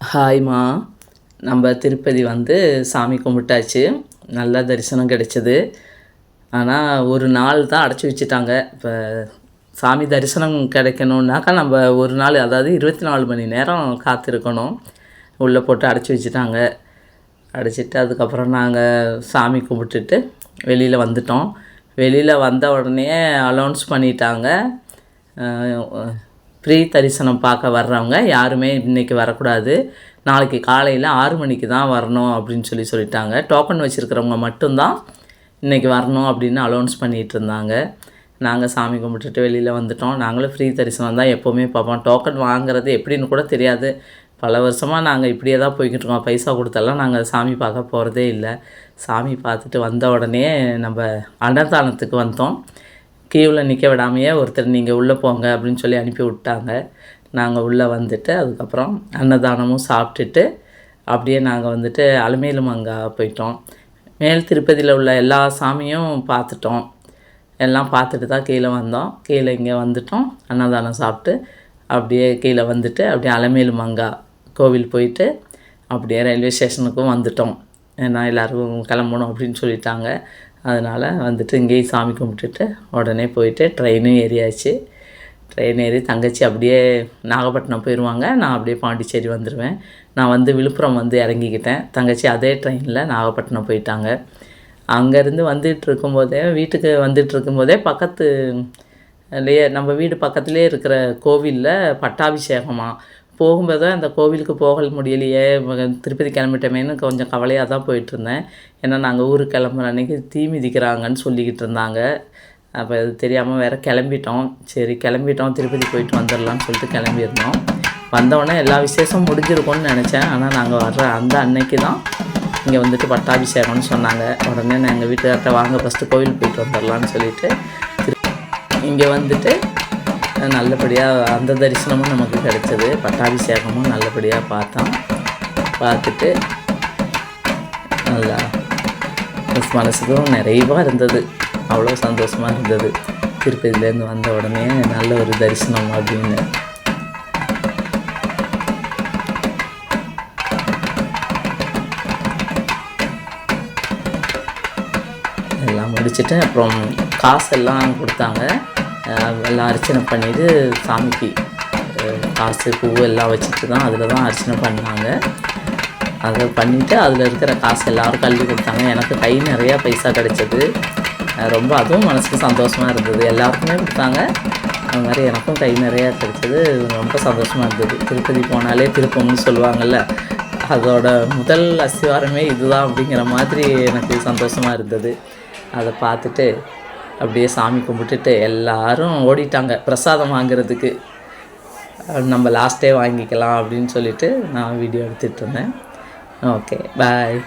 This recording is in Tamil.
ஹாய்மா நம்ம திருப்பதி வந்து சாமி கும்பிட்டாச்சு. நல்லா தரிசனம் கிடைச்சது. ஆனால் ஒரு நாள் தான் அடைச்சி வச்சுட்டாங்க. இப்போ சாமி தரிசனம் கிடைக்கணுன்னாக்கா நம்ம ஒரு நாள் அதாவது இருபத்தி நாலு மணி நேரம் காத்திருக்கணும். உள்ளே போட்டு அடைச்சி வச்சுட்டாங்க. அடைச்சிட்டு அதுக்கப்புறம் நாங்கள் சாமி கும்பிட்டுட்டு வெளியில் வந்துட்டோம். வெளியில் வந்த உடனே அலௌன்ஸ் பண்ணிட்டாங்க. ஃப்ரீ தரிசனம் பார்க்க வர்றவங்க யாருமே இன்றைக்கி வரக்கூடாது. நாளைக்கு காலையில் ஆறு மணிக்கு தான் வரணும் அப்படின்னு சொல்லி சொல்லிட்டாங்க. டோக்கன் வச்சுருக்கிறவங்க மட்டும்தான் இன்றைக்கி வரணும் அப்படின்னு அலௌன்ஸ் பண்ணிகிட்டு இருந்தாங்க. நாங்கள் சாமி கும்பிட்டுட்டு வெளியில் வந்துட்டோம். நாங்களும் ஃப்ரீ தரிசனம் தான் எப்போவுமே பார்ப்போம். டோக்கன் வாங்குறது எப்படின்னு கூட தெரியாது. பல வருஷமாக நாங்கள் இப்படியே தான் போய்கிட்டு இருக்கோம். பைசா கொடுத்தெல்லாம் நாங்கள் சாமி பார்க்க போகிறதே இல்லை. சாமி பார்த்துட்டு வந்த உடனே நம்ம அன்னதானத்துக்கு வந்தோம். கியூவில் நிற்க விடாமையே ஒருத்தர் நீங்கள் உள்ளே போங்க அப்படின்னு சொல்லி அனுப்பி விட்டாங்க. நாங்கள் உள்ளே வந்துட்டு அதுக்கப்புறம் அன்னதானமும் சாப்பிட்டுட்டு அப்படியே நாங்கள் வந்துட்டு அலமேலு மங்கா போயிட்டோம். மேல் திருப்பதியில் உள்ள எல்லா சாமியும் பார்த்துட்டோம். எல்லாம் பார்த்துட்டு தான் கீழே வந்தோம். கீழே இங்கே வந்துட்டோம். அன்னதானம் சாப்பிட்டு அப்படியே கீழே வந்துட்டு அப்படியே அலமேலு மங்கா கோவில் போயிட்டு அப்படியே ரயில்வே ஸ்டேஷனுக்கும் வந்துட்டோம். ஏன்னா எல்லோரும் கிளம்பணும் அப்படின்னு சொல்லிட்டாங்க. அதனால் வந்துட்டு இங்கேயும் சாமி கும்பிட்டுட்டு உடனே போயிட்டு ட்ரெயினும் ஏறியாச்சு. ட்ரெயின் ஏறி தங்கச்சி அப்படியே நாகப்பட்டினம் போயிடுவாங்க நான் அப்படியே பாண்டிச்சேரி வந்துடுவேன் நான் வந்து விழுப்புரம் வந்து இறங்கிக்கிட்டேன். தங்கச்சி அதே ட்ரெயினில் நாகப்பட்டினம் போயிட்டாங்க. அங்கேருந்து வந்துட்டு இருக்கும்போதே வீட்டுக்கு வந்துட்டு இருக்கும்போதே பக்கத்து நம்ம வீடு பக்கத்துலேயே இருக்கிற கோவிலில் பட்டாபிஷேகமாக போகும்போது அந்த கோவிலுக்கு போக முடியலையே திருப்பதி கிளம்பிட்டோமேன்னு கொஞ்சம் கவலையாக தான் போயிட்டுருந்தேன். ஏன்னா நாங்கள் ஊருக்கு கிளம்புற அன்றைக்கி தீ மிதிக்கிறாங்கன்னு சொல்லிக்கிட்டு இருந்தாங்க. அப்போ அது தெரியாமல் வேறு கிளம்பிட்டோம். சரி கிளம்பிட்டோம். திருப்பதி போயிட்டு வந்துடலாம்னு சொல்லிட்டு கிளம்பியிருந்தோம். வந்தோடனே எல்லா விசேஷம் முடிஞ்சிருக்கும்னு நினச்சேன். ஆனால் நாங்கள் வர்ற அந்த அன்னைக்கு தான் இங்கே வந்துட்டு பட்டாபிஷேகம்னு சொன்னாங்க. உடனே நான் எங்கள் வீட்டுக்கார்ட்ட வாங்க ஃபஸ்ட்டு கோவில் போயிட்டு வந்துடலான்னு சொல்லிட்டு இங்கே வந்துட்டு நல்லபடியாக அந்த தரிசனமும் நமக்கு கிடைச்சது. பட்டாபிஷேகமும் நல்லபடியாக பார்த்தோம். பார்த்துட்டு நல்லா மனசுக்கும் நிறைவாக இருந்தது. அவ்வளோ சந்தோஷமாக இருந்தது. திருப்பதியிலேருந்து வந்த உடனே நல்ல ஒரு தரிசனம் அப்படின்னு. எல்லாம் முடிச்சுட்டு அப்புறம் காசெல்லாம் கொடுத்தாங்க. எல்லாம் அர்ச்சனை பண்ணிவிட்டு சாமிக்கு காசு பூ எல்லாம் வச்சுட்டு தான் அதில் தான் அர்ச்சனை பண்ணாங்க. அதை பண்ணிவிட்டு அதில் இருக்கிற காசு எல்லோரும் கல்வி கொடுத்தாங்க. எனக்கு கை நிறையா பைசா கிடச்சிது. ரொம்ப அதுவும் மனசுக்கு சந்தோஷமாக இருந்தது. எல்லாருக்குமே கொடுத்தாங்க. அது மாதிரி எனக்கும் கை நிறையா கிடச்சது. ரொம்ப சந்தோஷமாக இருந்தது. திருப்பதி போனாலே திருப்பம்னு சொல்லுவாங்கள்ல அதோட முதல் அஸ்திவாரமே இதுதான் அப்படிங்கிற மாதிரி எனக்கு சந்தோஷமாக இருந்தது. அதை பார்த்துட்டு அப்படியே சாமி கும்பிட்டுட்டு எல்லாரும் ஓடிட்டாங்க. பிரசாதம் வாங்குறதுக்கு. நம்ம லாஸ்ட்டே வாங்கிக்கலாம் அப்படின்னு சொல்லிட்டு நான் வீடியோ எடுத்துகிட்டு இருந்தேன். Okay bye